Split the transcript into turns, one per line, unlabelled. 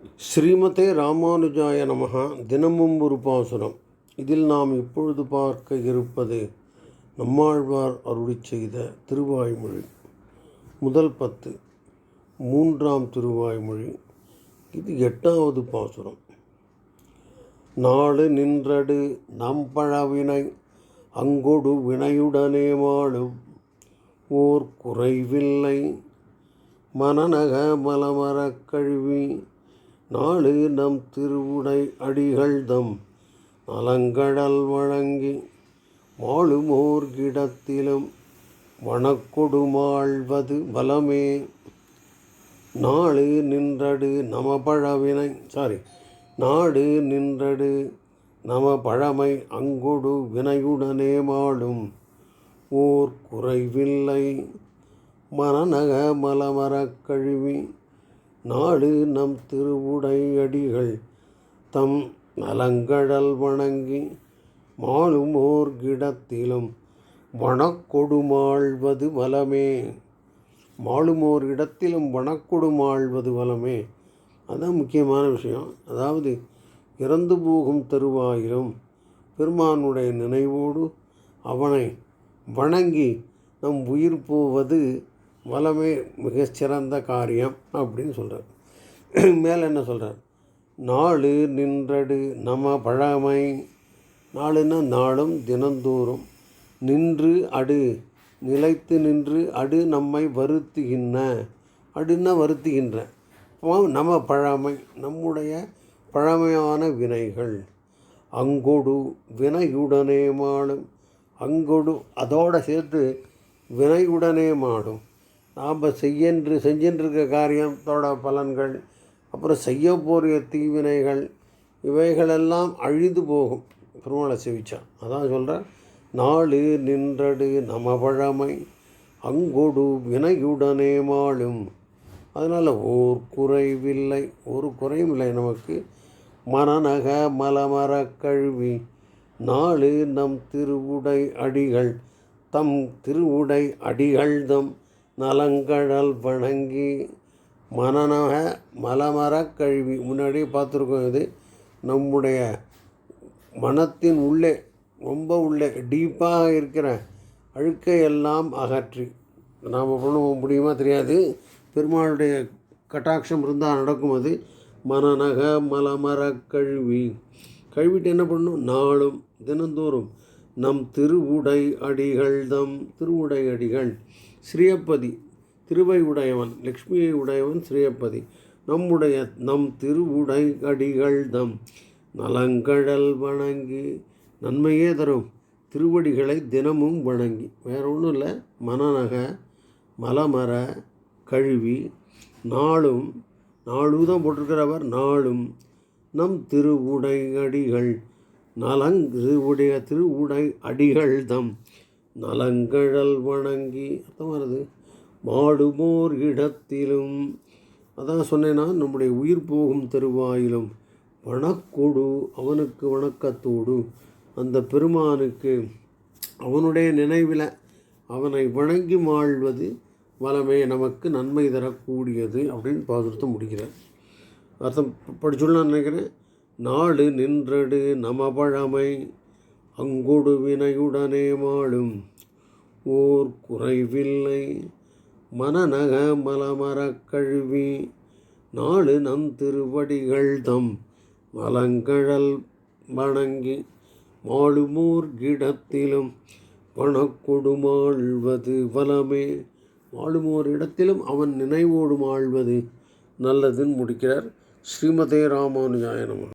ஸ்ரீமதே ராமானுஜாய நமகா தினமும் ஒரு பாசுரம். இதில் நாம் இப்பொழுது பார்க்க இருப்பது நம்மாழ்வார் அருளி செய்த திருவாய்மொழி. முதல் பத்து. மூன்றாம் திருவாய்மொழி. இது எட்டாவது பாசுரம். நாடு நின்றடு நம்பழவினை அங்கொடு வினையுடனே வாழும். ஓர் குறைவில்லை. மனநக மலமரக் கழுவி நாடு நம் திருவுடை அடிகள் தம் நலங்கடல் வழங்கி வாழுமோர் கிடத்திலும் வனக்கொடுமாழ்வது பலமே நாடு நின்றடு நம பழவினை சாரி நாடு நின்றடு நம பழமை அங்கொடு வினையுடனே மாளும். ஓர் குறைவில்லை மனநக மலமரக் கழுவி நாடு நம் திருவுடை அடிகள் தம் நலங்கடல் வணங்கி மாளுமோர் கிடத்திலும் வனக்கொடுமாழ்வது வலமே. மாளுமோர் இடத்திலும் வனக்கொடுமாழ்வது வலமே. அதுதான் முக்கியமான விஷயம். அதாவது இறந்து போகும் தருவாயிலும் பெருமானுடைய நினைவோடு அவனை வணங்கி நம் உயிர் போவது வளமே மிகச்சிறந்த காரியம் அப்படின்னு சொல்கிறார் மேலே என்ன சொல்கிறார் நாலு நின்றடு நம பழமை. நாளுன்னா நாளும் தினந்தோறும். நின்று அடு நிலைத்து நின்று அடு நம்மை வருத்துகின்ற. அடுன்னா வருத்துகின்ற. நம பழமை நம்முடைய பழமையான வினைகள். அங்கொடு வினையுடனே மாடும் அங்கொடு அதோடு சேர்த்து வினையுடனே மாடும் நாம் செய்யென்று செஞ்சின்றிருக்க காரியத்தோட பலன்கள் அப்புறம் செய்ய போகிற தீவினைகள் இவைகளெல்லாம் அழிந்து போகும். பெருமாளை செவிச்சா அதான் சொல்கிறேன் நாடு நின்றடு நமபழமை அங்கொடு வினையுடனே மாளும் அதனால் ஓர் குறைவில்லை. ஒரு குறையும் இல்லை நமக்கு. மனநக மலமர கழுவி நாலு நம் திருவுடை அடிகள் தம் திருவுடை அடிகள் தம் நலங்கடல் வணங்கி மனநக மலமரக் கழுவி. முன்னாடியே பார்த்துருக்கோம் இது. நம்முடைய மனத்தின் உள்ளே ரொம்ப உள்ளே டீப்பாக இருக்கிற அழுக்கை எல்லாம் அகற்றி. நாம் பண்ண முடியுமா தெரியாது. பெருமாளுடைய கட்டாட்சம் இருந்தால் நடக்கும் அது. மனநக மலமரக் கழுவி. கழுவிட்டு என்ன பண்ணும்? நாளும் தினந்தோறும். நம் திருவுடை அடிகள் தம் திருவுடை அடிகள். ஸ்ரீயப்பதி. திருவை உடையவன் லக்ஷ்மியை உடையவன் ஸ்ரீயப்பதி. நம்முடைய நம் திருவுடை அடிகள் தம் நலங்கடல் வணங்கி நன்மையே தரும். திருவடிகளை தினமும் வணங்கி வேற ஒன்றும் இல்லை. மனநக மலமர கழுவி நாளும் நாளும் தான் போட்டிருக்கிறவர் நாளும் நம் திருவுடை அடிகள் நலங் திருவுடைய திருவுடை அடிகள் தம் நலங்கழல் வணங்கி அர்த்தம் வருது. மாடுமோர் இடத்திலும் அதான் சொன்னேன்னா நம்முடைய உயிர் போகும் தெருவாயிலும் வணக்கொடு அவனுக்கு வணக்கத்தோடு. அந்த பெருமானுக்கு அவனுடைய நினைவில் அவனை வணங்கி மாழ்வது வளமே நமக்கு நன்மை தரக்கூடியது அப்படின்னு பார்த்துட்டு முடிக்கிறேன் அர்த்தம் படிச்சுடலான்னு நினைக்கிறேன். நாடு நின்றடு நமபழமை அங்கொடு வினையுடனே மாளும். ஓர் குறைவில்லை. மனநக மலமரக் கழுவி நாடு நம் திருவடிகள் தம் மலங்கழல் வணங்கி மாளுமோர் கிடத்திலும் பணக்கொடுமாழ்வது வலமே. வாழுமோர் இடத்திலும் அவன் நினைவோடு ஆழ்வது நல்லதுன்னு முடிக்கிறார். ஸ்ரீமதே ராமானுஜாயனம்